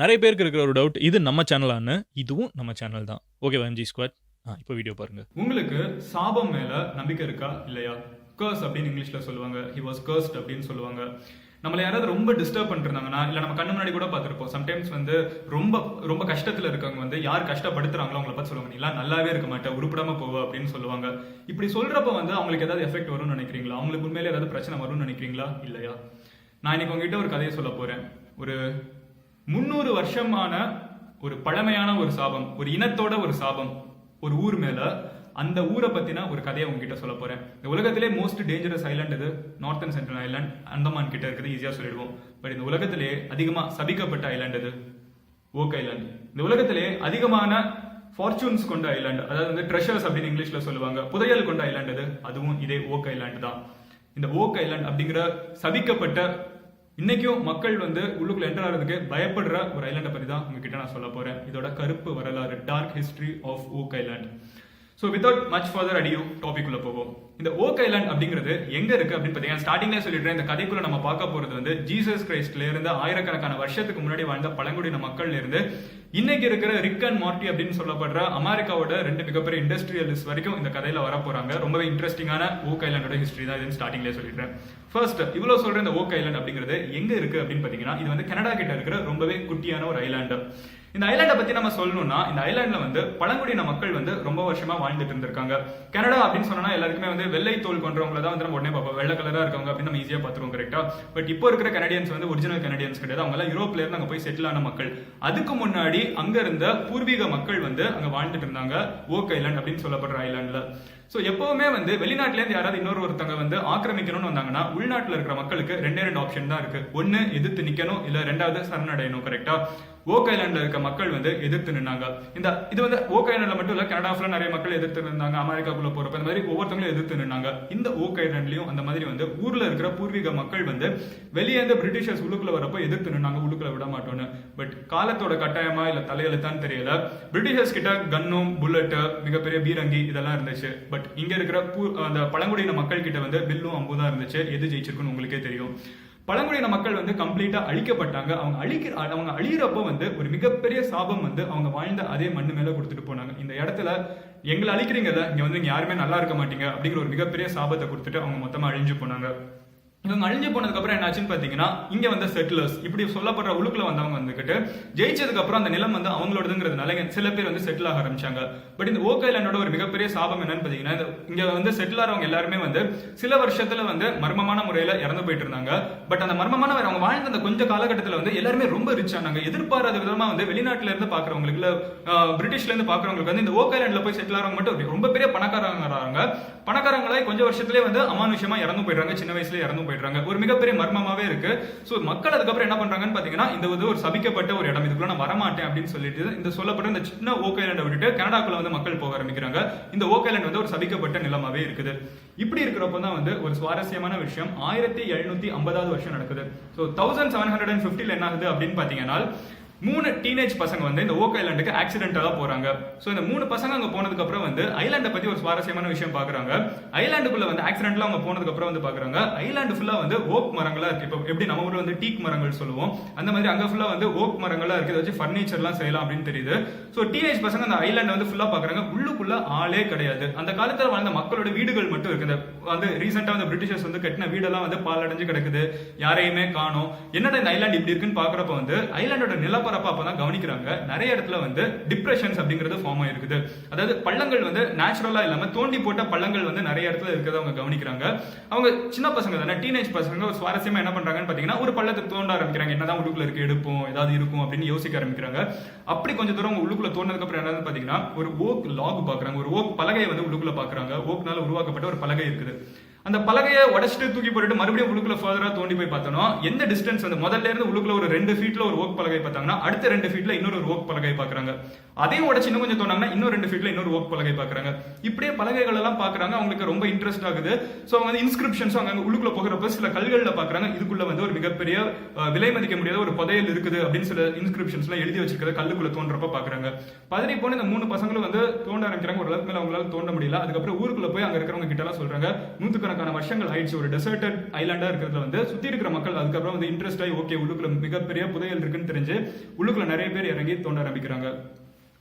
நிறைய பேருக்கு இருக்கிற ஒரு டவுட் இது நம்ம சேனலான்னு இதுவும் நம்ம சேனல் தான். ஓகே வஞ்சி ஸ்குவாட் ஆ இப்போ வீடியோ பாருங்க. உங்களுக்கு சாபம் மேல நம்பிக்கை இருக்கா? இல்லையா? கர்ஸ் அப்படின்னு இங்கிலீஷ்ல சொல்லுவாங்க. ஹி வாஸ் கர்ஸ்ட் அப்படின்னு சொல்லுவாங்க. நம்மள யாராவது ரொம்ப டிஸ்டர்ப் பண்ணிருந்தாங்கன்னா இல்ல நம்ம கண்ணு முன்னாடி கூட பார்த்துருப்போம். சம்டைம்ஸ் வந்து ரொம்ப ரொம்ப கஷ்டத்துல இருக்கவங்க வந்து யார் கஷ்டப்படுத்துறாங்களோ அவங்கள பார்த்து சொல்லுவாங்க நீலாம் நல்லாவே இருக்க மாட்டேன் உருப்படாம போவ அப்படின்னு சொல்லுவாங்க. இப்படி சொல்றப்ப வந்து அவங்களுக்கு ஏதாவது எஃபெக்ட் வரும்னு நினைக்கிறீங்களா? அவங்களுக்கு உண்மையிலே ஏதாவது பிரச்சனை வரும்னு நினைக்கிறீங்களா? இல்லையா? நான் இன்னைக்கு உங்ககிட்ட ஒரு கதையை சொல்ல போறேன். ஒரு முன்னூறு வருஷமான ஒரு பழமையான ஒரு சாபம் ஒரு இனத்தோட ஒரு சாபம் ஒரு ஊர் மேல அந்த ஊரை பத்தின ஒரு கதையை உங்ககிட்ட சொல்ல போறேன். இந்த உலகத்திலே மோஸ்ட் டேஞ்சரஸ் ஐலாண்ட் இது north and central island Andaman கிட்ட இருக்குது ஈஸியா சொல்லிடுவோம். பட் இந்த உலகத்திலே அதிகமா சபிக்கப்பட்ட ஐலாண்ட் இது ஓக் ஐலாண்ட் இந்த உலகத்திலே அதிகமான ஃபார்ச்சூன்ஸ் கொண்ட ஐலாண்ட் அதாவது வந்து ட்ரெஷர்ஸ் அப்படின்னு இங்கிலீஷ்ல சொல்லுவாங்க புதையல் கொண்ட ஐலாண்ட் அதுவும் இதே ஓக் ஐலாண்ட் தான். இந்த ஓக் ஐலாண்ட் அப்படிங்கிற சபிக்கப்பட்ட இன்னைக்கும் மக்கள் வந்து உள்ளுக்குள்ள என்டர் ஆகிறதுக்கு பயப்படுற ஒரு ஐலாண்டை பத்தி தான் உங்ககிட்ட நான் சொல்ல போறேன். இதோட கருப்பு வரலாறு dark history of Oak island so without much further அடியும் டாபிக் உள்ள போவோம். இந்த ஓக் ஐலாண்ட் அப்படிங்கிறது எங்க இருக்கு அப்படின்னு பார்த்தீங்கன்னா ஸ்டார்டிங்லேயே சொல்லிடுறேன். இந்த கதைக்குள்ள நம்ம பார்க்க போறது வந்து ஜீசஸ் கிரைஸ்ட்ல இருந்து ஆயிரக்கணக்கான வருஷத்துக்கு முன்னாடி வாழ்ந்த பழங்குடியின மக்கள்ல இருந்து. இன்னைக்கு இருக்கிற ரிக் அண்ட் மார்ட்டி அப்படின்னு சொல்லப்படுற அமெரிக்காவோட ரெண்டு மிகப்பெரிய இண்டஸ்ட்ரியலிஸ்ட் வரைக்கும் இந்த கதையில வர போறாங்க. ரொம்பவே இன்ட்ரெஸ்டிங்கான ஓக் ஐலாண்டோட ஹிஸ்டரி தான் இது ஸ்டார்டிங்லேயே சொல்லிடுறேன். ஃபர்ஸ்ட் இவ்வளவு சொல்ற இந்த ஓக் ஐலாண்ட் அப்படிங்கிறது எங்க இருக்கு அப்படின்னு பாத்தீங்கன்னா இது வந்து கனடா கிட்ட இருக்கிற ரொம்பவே குட்டியான ஒரு ஐலாண்டு இந்த ஐலாண்டை பத்தி நம்ம சொல்லணும்னா இந்த ஐலாண்ட்ல வந்து பழங்குடியின மக்கள் வந்து ரொம்ப வருஷமா வாழ்ந்துட்டு இருந்திருக்காங்க. கனடா அப்படின்னு சொன்னா எல்லாருக்குமே வந்து வெள்ளை தோல் கொண்டவங்கள தான் வந்து நம்ம உடனே பார்ப்போம். வெள்ளை கலரா இருக்கவங்க அப்படின்னு நம்ம ஈஸியா பாத்துருவோம் கரெக்டா பட் இப்போ இருக்கிற கனடியன்ஸ் வந்து ஒரிஜினல் கனடியன்ஸ் கிடையாது. அவங்க எல்லாம் யூரோப்ல இருந்து அங்க போய் செட்டில் ஆன மக்கள். அதுக்கு முன்னாடி அங்க இருந்த பூர்வீக மக்கள் வந்து அங்க வாழ்ந்துட்டு இருந்தாங்க. ஓக் ஐலாண்ட் அப்படின்னு சொல்லப்படுற ஐலாண்ட்ல ஸோ எப்பவுமே வந்து வெளிநாட்டிலேருந்து யாராவது இன்னொரு ஒருத்தங்க வந்து ஆக்கிரமிக்கணும்னு வந்தாங்கன்னா உள்நாட்டில் இருக்கிற மக்களுக்கு ரெண்டே ரெண்டு ஆப்ஷன் தான் இருக்கு. ஒன்று எதிர்த்து நிற்கணும் இல்லை ரெண்டாவது சரணடையணும் கரெக்டா ஓக் இருக்க மக்கள் வந்து எதிர்த்து நின்னாங்க. இந்த இது வந்து ஓக் ஐலாண்ட்ல மட்டும் இல்லை கனடா நிறைய மக்கள் எதிர்த்து நின்னாங்க. அமெரிக்காக்குள்ள போகிறப்ப இந்த மாதிரி ஒவ்வொருத்தவங்களும் எதிர்த்து நின்னாங்க. இந்த ஓக் அந்த மாதிரி வந்து ஊரில் இருக்கிற பூர்வீக மக்கள் வந்து வெளியே இருந்து பிரிட்டிஷர்ஸ் உள்ளுக்குள்ள வரப்போ எதிர்த்து நின்னாங்க உள்ளுக்குள்ள விட மாட்டோன்னு பட் காலத்தோட கட்டாயமா தலையில தலையெழுத்தான்னு தெரியல. பிரிட்டிஷர்ஸ் கிட்ட கன்னும் புல்லட்டு மிகப்பெரிய பீரங்கி இதெல்லாம் இருந்துச்சு. பட் இங்க இருக்கிற பூ- அந்த பழங்குடியின மக்கள் கிட்ட வந்து பில்லும் அம்பும் தான் இருந்துச்சு. எது ஜெயிச்சிருக்குன்னு உங்களுக்கே தெரியும். பழங்குடியின மக்கள் வந்து கம்ப்ளீட்டா அழிக்கப்பட்டாங்க. அவங்க அழிக்க அவங்க அழியிறப்போ வந்து ஒரு மிகப்பெரிய சாபம் வந்து அவங்க வாழ்ந்த அதே மண்ணு மேல கொடுத்துட்டு போனாங்க. இந்த இடத்துல எங்களை அழிக்கிறீங்கல்ல இங்க வந்து இங்க யாருமே நல்லா இருக்க மாட்டீங்க அப்படிங்கிற ஒரு மிகப்பெரிய சாபத்தை கொடுத்துட்டு அவங்க மொத்தமா அழிஞ்சு போனாங்க. இவங்க அழிஞ்சு போனதுக்கப்புறம் என்னாச்சுன்னு பார்த்தீங்கன்னா இங்கே வந்த செட்டிலர்ஸ் இப்படி சொல்லப்படுற உழுக்கில் வந்தவங்க வந்துக்கிட்டு ஜெயிச்சதுக்கப்புறம் அந்த நிலம் வந்து அவங்களோடதுங்கிறதுனால இங்கே சில பேர் வந்து செட்டில் ஆக ஆரம்பிச்சாங்க. பட் இந்த ஓக் ஐலாண்டோட ஒரு மிகப்பெரிய சாபம் என்னன்னு பார்த்தீங்கன்னா இங்கே வந்து செட்டில் ஆகிறவங்க எல்லாருமே வந்து சில வருஷத்தில் வந்து மர்மமான முறையில் இறந்து போயிட்டு இருந்தாங்க. பட் அந்த மர்மமான அவங்க வாழ்ந்த அந்த கொஞ்சம் காலகட்டத்தில் வந்து எல்லாருமே ரொம்ப ரிச் ஆனாங்க. எதிர்பாராத விதமாக வந்து வெளிநாட்டிலேருந்து இருந்து இல்லை பிரிட்டிஷ்லேருந்து பார்க்குறவங்களுக்கு வந்து இந்த ஓக் ஐலாண்ட்ல போய் செட்டில் ஆகிறவங்க மட்டும் ரொம்ப பெரிய பணக்காரங்க பணக்காரங்களே கொஞ்சம் வருஷத்துலேயே வந்து அமானுஷமாக இறந்து போயிடுறாங்க. சின்ன வயசுல இறந்து போயிடுறாங்க. ஒரு மிகப்பெரிய மர்மமாவே இருக்கு. ஸோ மக்கள் அதுக்கப்புறம் என்ன பண்றாங்கன்னு பாத்தீங்கன்னா இந்த வந்து ஒரு சபிக்கப்பட்ட ஒரு இடம். இதுக்குள்ள நான் வரமாட்டேன் அப்படின்னு சொல்லிட்டு இந்த சொல்லப்பட்ட இந்த சின்ன ஓக் விட்டுட்டு கனடாக்குள்ள வந்து மக்கள் போக ஆரம்பிக்கிறாங்க. இந்த ஓகேலண்ட் வந்து ஒரு சபிக்கப்பட்ட நிலமாவே இருக்குது. இப்படி இருக்கிறப்ப தான் வந்து ஒரு சுவாரஸ்யமான விஷயம். ஆயிரத்தி எழுநூத்தி ஐம்பதாவது வருஷம் நடக்குது. So thousand seven hundred and ஃபிஃப்டியில் என்ன ஆகுது அப்படின்னு பாத்தீங்கன்னா மூணு டீனேஜ் பசங்க வந்து இந்த ஓக் ஐலாண்டுக்கு ஆக்சிடென்டலா போறாங்க. சோ இந்த மூணு பசங்க அங்க போனதுக்கு அப்புறம் வந்து ஐலாண்டை பத்தி ஒரு சுவாரஸ்யமான விஷயம் பாக்குறாங்க. ஐலாண்டுக்குள்ள வந்து ஆக்சிடென்ட்ல அவங்க போனதுக்கு அப்புறம் வந்து பாக்குறாங்க. ஐலாண்டு ஃபுல்லா வந்து ஓக் மரங்களா இருக்கு. இப்போ எப்படி நம்ம ஊர்ல வந்து டீக் மரங்கள் சொல்லுவோம். அந்த மாதிரி அங்க ஃபுல்லா வந்து ஓக் மரங்களா இருக்கு. வச்சு ஃபர்னிச்சர்லாம் செய்யலாம் அப்படின்னு தெரியுது. சோ டீனேஜ் பசங்க அந்த ஐலாண்டை வந்து ஃபுல்லா பாக்குறாங்க. உள்ளுக்குள்ள ஆளே கிடையாது. அந்த காலத்துல வாழ்ந்த மக்களோட வீடுகள் மட்டும் இருக்கு. இந்த வந்து ரீசெண்டா வந்து பிரிட்டிஷர்ஸ் வந்து கட்டின வீடெல்லாம் வந்து பாலடைஞ்சு கிடக்குது. யாரையுமே காணோம். என்னடா இந்த ஐலாண்ட் இப்படி இருக்குன்னு பாக்குறப்ப வந்து ஐலாண்டோட நிலப்பரப்பு அப்பதான் கவனிக்கிறாங்க. நிறைய இடத்துல வந்து டிப்ரெஷன்ஸ் அப்படிங்கிறது ஃபார்ம் ஆயிருக்குது. அதாவது பள்ளங்கள் வந்து நேச்சுரலா இல்லாம தோண்டி போட்ட பள்ளங்கள் வந்து நிறைய இடத்துல இருக்கிறத அவங்க கவனிக்கிறாங்க. அவங்க சின்ன பசங்க தானே டீனேஜ் பசங்க ஒரு சுவாரஸ்யமா என்ன பண்றாங்கன்னு பாத்தீங்கன்னா ஒரு பள்ளத்தை தோண்ட ஆரம்பிக்கிறாங்க. என்னதான் உள்ளுக்குள்ள இருக்கு எடுப்போம் ஏதாவது இருக்கும் அப்படின்னு யோசிக்க ஆரம்பிக்கிறாங்க. அப்படி கொஞ்சம் தூரம் அவங்க உள்ளுக்குள்ள தோண்டதுக்கு அப்புறம் என்னன்னு பாத்தீங்கன்னா ஒரு ஓக் லாக் பாக்குறாங்க. ஒரு ஓக் பலகையை வந்து உள்ளுக்குள்ள பாக்குறாங்க. ஓக்னால உருவாக்கப்பட்ட ஒரு பலகை இருக்குது. அந்த பலகையை உடச்சிட்டு தூக்கி போட்டுட்டு மறுபடியும் உள்ளுக்குள்ள ஃபர்தரா தோண்டி போய் பார்த்தோம்னா எந்த டிஸ்டன்ஸ் வந்து முதல்ல இருந்து உள்ளுக்குள்ள ஒரு ரெண்டு ஃபீட்ல ஒரு ஓக் பலகை பார்த்தாங்கன்னா அடுத்த ரெண்டு ஃபீட்ல இன்னொரு ஓக் பலகை பாக்குறாங்க அதையும் உடச்சு இன்னும் கொஞ்சம் தோணாங்கன்னா இன்னும் ரெண்டு ஃபீட்ல இன்னொரு ஓக் பலகை பாக்குறாங்க இப்படியே பலகைகள் எல்லாம் பாக்குறாங்க அவங்களுக்கு ரொம்ப இன்ட்ரெஸ்ட் ஆகுது. சோ அவங்க வந்து இன்ஸ்கிரிப்ஷன்ஸ் அங்க உள்ளுக்குள்ள போகிறப்ப சில கல்களில் பாக்குறாங்க இதுக்குள்ள வந்து ஒரு மிகப்பெரிய விலை மதிக்க முடியாத ஒரு புதையல் இருக்குது அப்படின்னு சில இன்ஸ்கிரிப்ஷன்ஸ்லாம் எழுதி வச்சிருக்கிறத கல்லுக்குள்ள தோன்றப்ப பாக்குறாங்க பதறி போன இந்த மூணு பசங்களும் வந்து தோண்ட ஆரம்பிக்கிறாங்க ஓரளவுக்கு மேல அவங்களால தோண்ட முடியல. அதுக்கப்புறம் ஊருக்குள்ள போய் அங்க இருக்கிறவங்க கிட்ட எல்லாம் சொல்றாங்க நூத்துக்கு நூற்றுக்கணக்கான வருஷங்கள் ஆயிடுச்சு. ஒரு டெசர்டட் ஐலாண்டா இருக்கிறதுல வந்து சுத்தி இருக்கிற மக்கள் அதுக்கப்புறம் வந்து இன்ட்ரெஸ்ட் ஆகி ஓகே உள்ளுக்குள்ள மிகப்பெரிய புதையல் இருக்குன்னு தெரிஞ்சு உள்ளுக்குள்ள நிறைய பேர் இறங்கி தோண்ட ஆரம்பிக்கிறாங்க.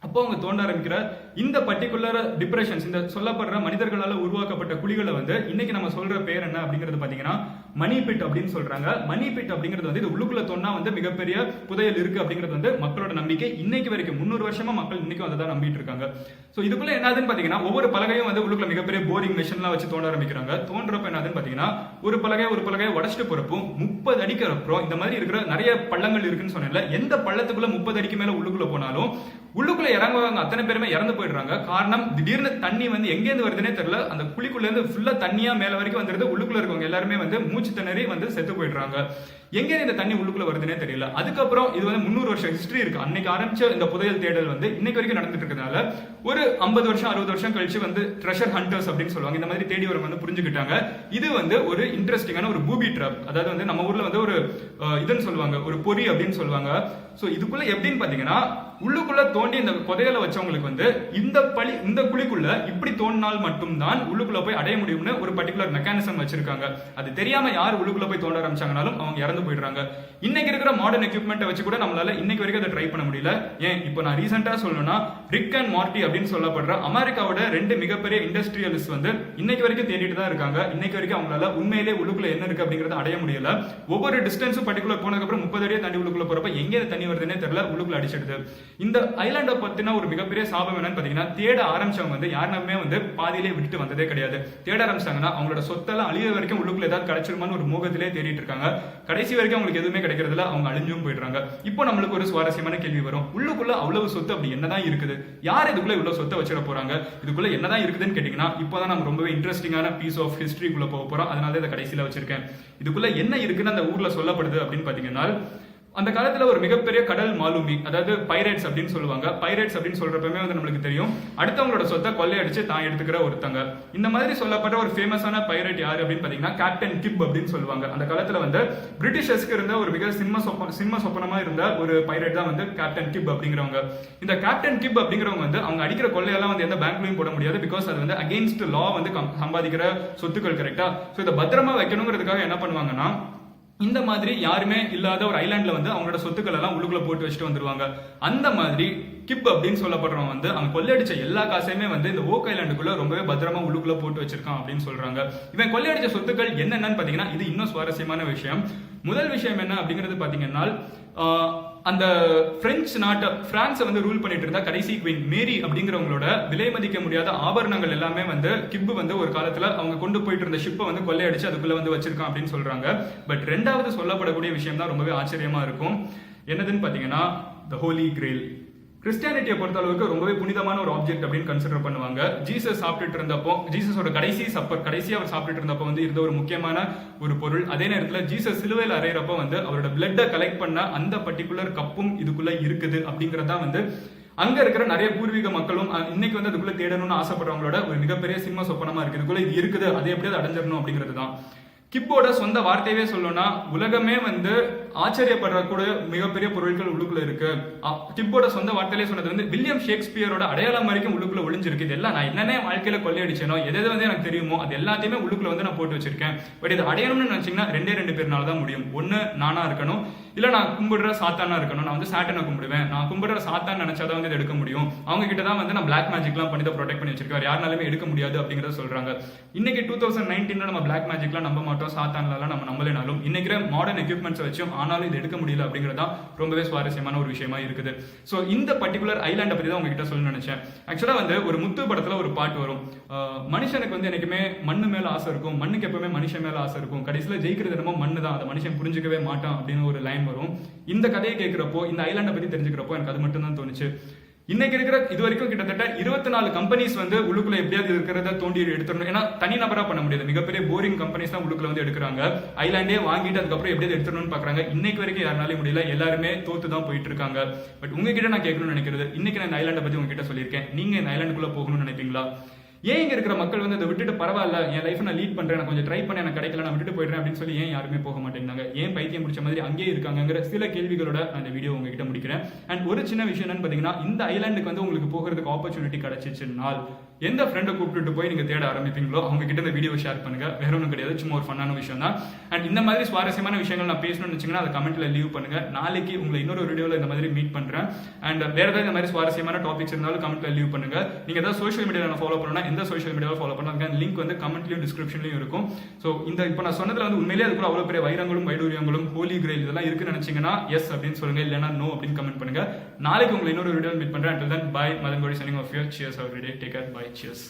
அப்போ அவங்க தோண்ட ஆரம்பிக்கிற இந்த பர்டிகுலர் டிப்ரெஷன்ஸ் இந்த சொல்லப்படுற மனிதர்களால் உருவாக்கப்பட்ட குழிகளை வந்து இன்னைக்கு நம்ம சொல்ற பேர் என்ன அப்படிங்கிறது பாத்தீங்கன்னா மணி பிட் அப்படின்னு சொல்றாங்க. மணி பிட் அப்படிங்கிறது வந்து இது உள்ளுக்குள்ள தோணா வந்து மிகப்பெரிய புதையல் இருக்கு அப்படிங்கிறது வந்து மக்களோட நம்பிக்கை. இன்னைக்கு வரைக்கும் முன்னூறு வருஷமா மக்கள் இன்னைக்கும் அதை தான் நம்பிட்டு இருக்காங்க. சோ இதுக்குள்ள என்னதுன்னு பாத்தீங்கன்னா ஒவ்வொரு பலகையும் வந்து உள்ளுக்குள்ள மிகப்பெரிய போரிங் மிஷின்லாம் வச்சு தோண்ட ஆரம்பிக்கிறாங்க. தோன்றப்ப என்னதுன்னு பாத்தீங்கன்னா ஒரு பலகை ஒரு பலகையை உடச்சிட்டு போறப்போ முப்பது அடிக்கு அப்புறம் இந்த மாதிரி இருக்கிற நிறைய பள்ளங்கள் இருக்குன்னு சொன்னேன்ல எந்த பள்ளத்துக்குள்ள முப்பது அடிக்கு மேல உள்ளுக்குள்ள போனாலும் உள்ளுக்குள்ள இறங்குவாங்க அத்தனை பேருமே இறந்து போயிடுறாங்க. காரணம் திடீர்னு தண்ணி வந்து எங்கேருந்து வருதுன்னே தெரியல. அந்த குழிக்குள்ள இருந்து ஃபுல்லா தண்ணியா மேல வரைக்கும் வந்துருது உள்ளுக்குள்ள இருக்கவங்க எல்லாருமே வந்து மூச்சு திணறி வந்து செத்து போயிடுறாங்க. எங்க இந்த தண்ணி உள்ளுக்குள்ள வருதுன்னே தெரியல. அதுக்கப்புறம் இது வந்து முந்நூறு வருஷம் ஹிஸ்டரி இருக்கு. அன்னைக்கு ஆரம்பிச்ச இந்த புதையல் தேடல் வந்து இன்னைக்கு வரைக்கும் நடந்துட்டு இருக்கிறதுனால ஒரு ஐம்பது வருஷம் அறுபது வருஷம் கழிச்சு வந்து ட்ரெஷர் ஹண்டர்ஸ் அப்படின்னு சொல்லுவாங்க. இந்த மாதிரி தேடி வரவங்க வந்து புரிஞ்சுக்கிட்டாங்க. இது வந்து ஒரு இன்ட்ரெஸ்டிங்கான ஒரு பூபி ட்ராப் அதாவது வந்து நம்ம ஊர்ல வந்து ஒரு இதுன்னு சொல்லுவாங்க. ஒரு பொறி அப்படின்னு சொல்லுவாங்க. சோ இதுக்குள்ள எப்படின்னு பாத்தீங்கன்னா உள்ளுக்குள்ள தோண்டி இந்த புதையலை வச்சவங்களுக்கு வந்து இந்த பழி இந்த குழிக்குள்ள இப்படி தோண்டினால் மட்டும்தான் உள்ளுக்குள்ள போய் அடைய முடியும்னு ஒரு பர்டிகுலர் மெக்கானிசம் வச்சிருக்காங்க. அது தெரியாம யார் உள்ளுக்குள்ள போய் தோண்ட ஆரம்பிச்சாங்கனாலும் அவங்க இறந்து போயிடுறாங்க. இன்னைக்கு இருக்கிற மாடர்ன் எக்யூப்மெண்ட்டை வச்சு கூட நம்மளால இன்னைக்கு வரைக்கும் அதை ட்ரை பண்ண முடியல. ஏன்? இப்போ நான் ரீசெண்டா சொல்லணும்னா ரிக் அண்ட் மார்ட்டி அப்படின்னு சொல்லப்படுற அமெரிக்காவோட ரெண்டு மிகப்பெரிய இண்டஸ்ட்ரியலிஸ்ட் வந்து இன்னைக்கு வரைக்கும் தேடிட்டு தான் இருக்காங்க. இன்னைக்கு வரைக்கும் அவங்களால உண்மையிலே உள்ளுக்குள்ள என்ன இருக்கு அப்படிங்கறத அடைய முடியல. ஒவ்வொரு டிஸ்டன்ஸும் பர்டிகுலர் போனதுக்கு அப்புறம் முப்பது அடியே தண்ணி உள்ளுக்குள்ள போறப்ப எங்க தண்ணி வருதுன்னே தெரியல. உள்ளுக்குள்ள அடிச்சிடுது. இந்த ஐலாண்டை பத்தின ஒரு மிகப்பெரிய சாபம் என்னன்னு பாத்தீங்கன்னா தேட ஆரம்பிச்சவங்க வந்து யாருமே வந்து பாதியிலே விட்டுட்டு வந்ததே கிடையாது. தேட ஆரம்பிச்சாங்கன்னா அவங்களோட சொத்தெல்லாம் அழிய வரைக்கும் உள்ளுக்குள்ள ஏதாவது கிடைச்சிருமான்னு ஒரு மோகத்திலே தேடிட்டு இருக்காங்க. கடைசி வரைக்கும் அவங்களுக்கு எதுவுமே கிடைக்கிறதுல அவங்க அழிஞ்சும் போயிடுறாங்க. இப்போ நம்மளுக்கு ஒரு சுவாரஸ்யமான கேள்வி வரும். உள்ளுக்குள்ள அவ்வளவு சொத்து அப்படி என்னதான் இருக்குது? யார் இதுக்குள்ள இவ்வளவு சொத்தை வச்சிட போறாங்க? இதுக்குள்ள என்னதான் இருக்குதுன்னு கேட்டீங்கன்னா இப்போதான் நம்ம ரொம்பவே இன்ட்ரெஸ்டிங்கான பீஸ் ஆஃப் ஹிஸ்டரிக்குள்ள போக போறோம். அதனால இதை கடைசியில வச்சிருக்கேன். இதுக்குள்ள என்ன இருக்குன்னு அந்த ஊர்ல சொல்லப்படுது அப்படின்னு பாத்தீங்கன்னா அந்த காலத்துல ஒரு மிகப்பெரிய கடல் மாலுமி அதாவது பைரேட்ஸ் அப்படின்னு சொல்லுவாங்க. பைரேட்ஸ் அப்படின்னு சொல்றப்பமே வந்து நம்மளுக்கு தெரியும். அடுத்தவங்களோட சொத்தை கொள்ளையடிச்சு தான் எடுத்துக்கிற ஒருத்தங்க. இந்த மாதிரி சொல்லப்பட்ட ஒரு ஃபேமஸான பைரேட் யாரு அப்படின்னு பாத்தீங்கன்னா கேப்டன் கிப் அப்படின்னு சொல்லுவாங்க. அந்த காலத்துல வந்து பிரிட்டிஷர்ஸ்க்கு இருந்த ஒரு மிக சிம்ம சொப்ப சிம்ம சொப்பனமா இருந்த ஒரு பைரேட் தான் வந்து கேப்டன் கிப் அப்படிங்கிறவங்க. இந்த கேப்டன் கிப் அப்படிங்கிறவங்க வந்து அவங்க அடிக்கிற கொள்ளையெல்லாம் வந்து எந்த பேங்க்லயும் போட முடியாது பிகாஸ் அது வந்து அகேன்ஸ்ட் லா வந்து சம்பாதிக்கிற சொத்துக்கள் கரெக்டா ஸோ இதை பத்திரமா வைக்கணுங்கிறதுக்காக என்ன பண்ணுவாங்கன்னா இந்த மாதிரி யாருமே இல்லாத ஒரு ஐலாண்ட்ல வந்து அவங்களோட சொத்துக்கள் எல்லாம் உள்ளுக்குள்ள போட்டு வச்சுட்டு வந்துருவாங்க. அந்த மாதிரி கிப் அப்படின்னு சொல்லப்படுறவன் வந்து அவன் கொள்ளையடிச்ச எல்லா காசையுமே வந்து இந்த ஓக் ஐலாண்டுக்குள்ள ரொம்பவே பத்திரமா உள்ளுக்குள்ள போட்டு வச்சிருக்கான் அப்படின்னு சொல்றாங்க. இவன் கொள்ளையடிச்ச சொத்துக்கள் என்னென்னு பாத்தீங்கன்னா இது இன்னும் சுவாரஸ்யமான விஷயம். முதல் விஷயம் என்ன அப்படிங்கிறது பாத்தீங்கன்னா அந்த பிரெஞ்சு நாட்டை பிரான்ஸை வந்து ரூல் பண்ணிட்டு இருந்தா கடைசி குயின் மேரி அப்படிங்கிறவங்களோட விலை மதிக்க முடியாத ஆபரணங்கள் எல்லாமே வந்து கிப்பு வந்து ஒரு காலத்துல அவங்க கொண்டு போயிட்டு இருந்த ஷிப்பை வந்து கொள்ளையடிச்சு அதுக்குள்ள வந்து வச்சிருக்கான் அப்படின்னு சொல்றாங்க. பட் ரெண்டாவது சொல்லப்படக்கூடிய விஷயம் தான் ரொம்பவே ஆச்சரியமா இருக்கும். என்னதுன்னு பாத்தீங்கன்னா த ஹோலி கிரேல் கிறிஸ்டியானிட்டியை பொறுத்த அளவுக்கு ரொம்பவே புனிதமான ஒரு ஆப்ஜெக்ட் அப்படின்னு கன்சிடர் பண்ணுவாங்க. ஜீசஸ் சாப்பிட்டுட்டு இருந்தப்போ ஜீசஸோட கடைசி சப்பர் கடைசி அவர் சாப்பிட்டுட்டு இருந்தப்போ வந்து இருந்த ஒரு முக்கியமான ஒரு பொருள். அதே நேரத்தில் ஜீசஸ் சிலுவையில் அறையிறப்ப வந்து அவரோட பிளட்டை கலெக்ட் பண்ண அந்த பர்டிகுலர் கப்பும் இதுக்குள்ள இருக்குது அப்படிங்கறதா வந்து அங்க இருக்கிற நிறைய பூர்வீக மக்களும் அஹ், இன்னைக்கு வந்து அதுக்குள்ள தேடணும்னு ஆசைப்படுறவங்களோட ஒரு மிகப்பெரிய சிம்ம சொப்பனமா இருக்கு. இதுக்குள்ள இது இருக்குது அதை எப்படியாவது அடைஞ்சிடணும் அப்படிங்கிறது தான் கிப்போட சொந்த வார்த்தையவே சொல்லணும்னா உலகமே வந்து ஆச்சரியப்படுறக்கூட மிகப்பெரிய பொருட்கள் உள்ளுக்குள்ள இருக்கு. கிப்போட சொந்த வார்த்தையிலே சொன்னது வந்து வில்லியம் ஷேக்ஸ்பியரோட அடையாளம் வரைக்கும் உள்ளுக்குள்ள ஒளிஞ்சிருக்கு. இதெல்லாம் நான் என்னென்ன வாழ்க்கையில கொள்ளையடிச்சேனோ எது எது வந்து எனக்கு தெரியுமோ அது எல்லாத்தையுமே உள்ளுக்குள்ள வந்து நான் போட்டு வச்சிருக்கேன். பட் இது அடையணும்னு நினைச்சீங்கன்னா ரெண்டே ரெண்டு பேர்னால தான் முடியும். ஒன்னு நானா இருக்கணும். இல்லை நான் கும்பிடுற சாத்தானா இருக்கணும். நான் வந்து சாட்டனை கும்பிடுவேன். நான் கும்பிடுற சாத்தான் நினைச்சாதான் வந்து எடுக்க முடியும். அவங்க கிட்ட தான் வந்து நான் பிளாக் மேஜிக்லாம் பண்ணி தான் ப்ரொடெக்ட் பண்ணி வச்சிருக்காரு யாருனாலுமே எடுக்க முடியாது அப்படிங்கறத சொல்றாங்க. இன்னைக்கு டூ தௌசண்ட் நைன்டீன்ல நம்ம பிளாக் மேஜிக்லாம் நம்ப மாட்டோம். சாத்தான்லாம் நம்ம நம்பலைனாலும் இன்னைக்கு மாடர்ன் எக்யூப்மெண்ட்ஸ் வச்சும் ஆனாலும் இது எடுக்க முடியல அப்படிங்கிறதா தான் ரொம்பவே சுவாரஸ்யமான ஒரு விஷயமா இருக்குது. ஸோ இந்த பர்டிகுலர் ஐலாண்டை பத்தி தான் உங்ககிட்ட சொல்ல நினைச்சேன். ஆக்சுவலா வந்து ஒரு முத்து படத்துல ஒரு பாட்டு வரும். மனுஷனுக்கு வந்து என்னைக்குமே மண்ணு மேல ஆசை இருக்கும். மண்ணுக்கு எப்பவுமே மனுஷன் மேல ஆசை இருக்கும். கடைசியில ஜெயிக்கிறது என்னமோ மண்ணு தான் அதை மனுஷன் புரிஞ்சுக்கவே மாட்டான் அப்படின்னு ஒரு லைன் வரும். இந்த கதையை கேட்கிறப்போ இந்த ஐலாண்டை பத்தி தெரிஞ்சுக்கிறப்போ எனக்கு அது மட்டும் தான் தோணுச்சு. இன்னைக்கு இருக்கிற இது வரைக்கும் கிட்டத்தட்ட இருபத்தி நாலு கம்பெனிஸ் வந்து உள்ளுக்குள்ள எப்படியாவது இருக்கிறத தோண்டி எடுத்துடணும். ஏன்னா தனிநபரா பண்ண முடியாது. மிகப்பெரிய போரிங் கம்பெனிஸ் தான் உள்ளுக்குள்ள வந்து எடுக்கிறாங்க. ஐலாண்டே வாங்கிட்டு அதுக்கப்புறம் எப்படியாவது எடுத்துடணும்னு பாக்குறாங்க. இன்னைக்கு வரைக்கும் யாருனாலையும் முடியல. எல்லாருமே தோத்து தான் போயிட்டு இருக்காங்க. பட் உங்ககிட்ட நான் கேட்கணும்னு நினைக்கிறது இன்னைக்கு நான் ஐலாண்டை பத்தி உங்ககிட்ட சொல்லியிருக்கேன். நீங்க இந்த ஐலாண்டுக்குள்ள போகணும்னு நினைப்பீங்களா? ஏன் இங்க இருக்கிற மக்கள் வந்து அதை விட்டுட்டு பரவாயில்ல என் லைஃப் நான் லீட் பண்றேன் நான் கொஞ்சம் ட்ரை பண்ண எனக்கு கிடைக்கல நான் விட்டுட்டு போயிடுறேன் அப்படின்னு சொல்லி ஏன் யாருமே போக மாட்டேங்கிறாங்க? ஏன் பைத்தியம் பிடிச்ச மாதிரி அங்கேயே இருக்காங்கங்கிற சில கேள்விகளோட நான் இந்த வீடியோ உங்ககிட்ட முடிக்கிறேன். அண்ட் ஒரு சின்ன விஷயம் என்னன்னு பாத்தீங்கன்னா இந்த ஐலாண்டுக்கு வந்து உங்களுக்கு போகிறதுக்கு ஆப்பர்ச்சுனிட்டி கிடைச்சிச்சுனால் எந்த ஃப்ரெண்டை கூப்பிட்டு போய் நீங்கள் தேட ஆரம்பிப்பீங்களோ அவங்க கிட்ட இந்த வீடியோ ஷேர் பண்ணுங்க. வேற ஒன்றும் கிடையாது. சும்மா ஒரு ஃபன்னான விஷயம் தான். அண்ட் இந்த மாதிரி சுவாரஸ்யமான விஷயங்கள் நான் பேசணும்னு வச்சிங்கன்னா அதை கமெண்ட்ல லீவ் பண்ணுங்க. நாளைக்கு உங்களை இன்னொரு வீடியோவில் இந்த மாதிரி மீட் பண்ணுறேன் அண்ட் வேற ஏதாவது இந்த மாதிரி சுவாரஸ்யமான டாபிக்ஸ் இருந்தாலும் கமெண்ட்ல லீவ் பண்ணுங்க. நீங்கள் ஏதாவது சோஷியல் மீடியாவில் ஃபாலோ பண்ணணும்னா எந்த சோஷியல் மீடியாவில் ஃபாலோ பண்ணலாம் லிங்க் வந்து கமெண்ட்லையும் டிஸ்கிரிப்ஷன்லையும் இருக்கும். ஸோ இந்த இப்போ நான் சொன்னதில் வந்து உண்மையிலேயே அதுக்குள்ள அவ்வளோ பெரிய வைரங்களும் வைடூரியங்களும் ஹோலி கிரேல் இதெல்லாம் இருக்குன்னு நினச்சிங்கன்னா எஸ் அப்படின்னு சொல்லுங்க. இல்லைனா நோ அப்படின்னு கமெண்ட் பண்ணுங்க. நாளைக்கு உங்களை இன்னொரு வீடியோ மீட் பண்ணுறேன் அண்ட் தென் பை மதன் கோடி signing off your cheers our day take care bye cheers